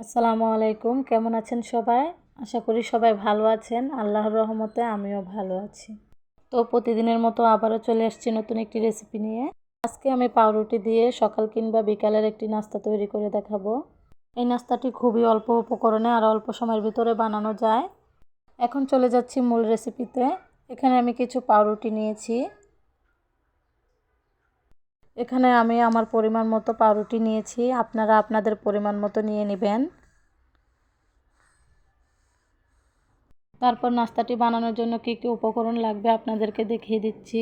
আসসালামু আলাইকুম। কেমন আছেন সবাই? আশা করি সবাই ভালো আছেন। আল্লাহর রহমতে আমিও ভালো আছি। তো প্রতিদিনের মতো আবারও চলে আসছি নতুন একটি রেসিপি নিয়ে। আজকে আমি পাউরুটি দিয়ে সকাল কিংবা বিকালের একটি নাস্তা তৈরি করে দেখাবো। এই নাস্তাটি খুবই অল্প উপকরণে আর অল্প সময়ের ভিতরে বানানো যায়। এখন চলে যাচ্ছি মূল রেসিপিতে এখানে আমি কিছু পাউরুটি নিয়েছি। এখানে আমি আমার পরিমাণ মতো পাউরুটি নিয়েছি। আপনারা আপনাদের পরিমাণ মতো নিয়ে নেবেন। তারপর নাস্তাটি বানানোর জন্য কী কী উপকরণ লাগবে আপনাদেরকে দেখিয়ে দিচ্ছি।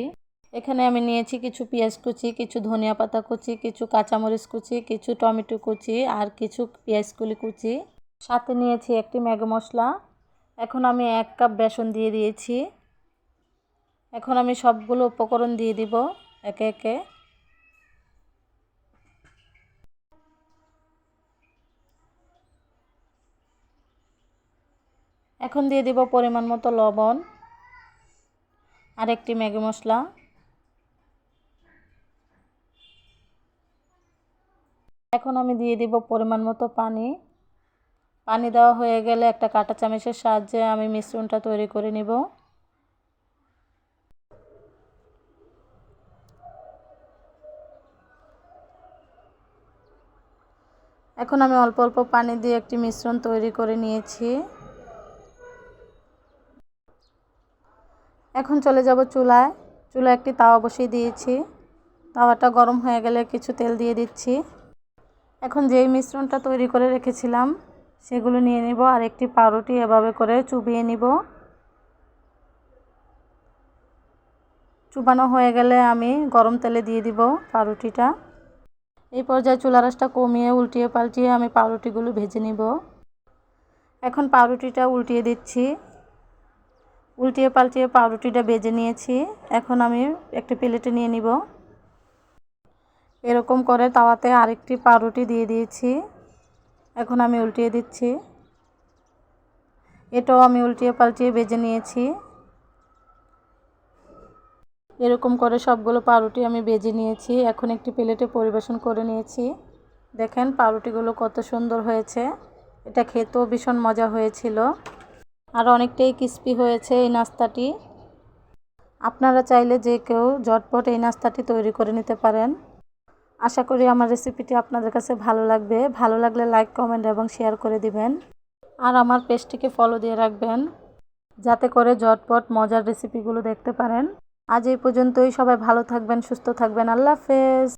এখানে আমি নিয়েছি কিছু পেঁয়াজ কুচি, কিছু ধনিয়া পাতা কুচি, কিছু কাঁচামরিচ কুচি, কিছু টমেটো কুচি আর কিছু পেঁয়াজ কুলি কুচি। সাথে নিয়েছি একটি ম্যাগি মশলা। এখন আমি এক কাপ বেসন দিয়ে দিয়েছি। এখন আমি সবগুলো উপকরণ দিয়ে দিব একে একে। এখন দিয়ে দিব পরিমাণ মতো লবণ আর একটি ম্যাগি মশলা। এখন আমি দিয়ে দিব পরিমাণ মতো পানি। পানি দেওয়া হয়ে গেলে একটা কাঁটা চামচের সাহায্যে আমি মিশ্রণটা তৈরি করে নিব। এখন আমি অল্প অল্প পানি দিয়ে একটি মিশ্রণ তৈরি করে নিয়েছি। এখন চলে যাব চুলায়। চুলায় একটি তাওয়া বসিয়ে দিয়েছি। তাওয়াটা গরম হয়ে গেলে কিছু তেল দিয়ে দিচ্ছি। এখন যেই মিশ্রণটা তৈরি করে রেখেছিলাম, সেগুলো নিয়ে নিব আর একটি পাউরুটি এভাবে করে চুবিয়ে নিব। চুবানো হয়ে গেলে আমি গরম তেলে দিয়ে দিব পাউরুটিটা। এই পর্যায়ে চুলা রাসটা কমিয়ে উল্টিয়ে পাল্টিয়ে আমি পাউরুটিগুলো ভেজে নিব। এখন পাউরুটিটা উল্টিয়ে দিচ্ছি। উল্টিয়ে পাল্টিয়ে পাউরুটিটা বেজে নিয়েছি। এখন আমি একটি প্লেটে নিয়ে নিব। এরকম করে তাওয়াতে আরেকটি পাউরুটি দিয়ে দিয়েছি। এখন আমি উল্টিয়ে দিচ্ছি। এটাও আমি উল্টিয়ে পাল্টিয়ে বেজে নিয়েছি। এরকম করে সবগুলো পাউরুটি আমি বেজে নিয়েছি। এখন একটি প্লেটে পরিবেশন করে নিয়েছি। দেখেন পাউরুটিগুলো কত সুন্দর হয়েছে। এটা খেতেও ভীষণ মজা হয়েছিল। আর অনেকটাই ক্রিস্পি হয়েছে এই নাস্তাটি। আপনারা চাইলে যে কেউ ঝটপট এই নাস্তাটি তৈরি করে নিতে পারেন। আশা করি আমার রেসিপিটি আপনাদের কাছে ভালো লাগবে। ভালো লাগলে লাইক কমেন্ট এবং শেয়ার করে দিবেন। আর আমার পেজটিকে ফলো দিয়ে রাখবেন, যাতে করে ঝটপট মজার রেসিপিগুলো দেখতে পারেন। আজ এই পর্যন্তই। সবাই ভালো থাকবেন, সুস্থ থাকবেন। আল্লাহ হাফেজ।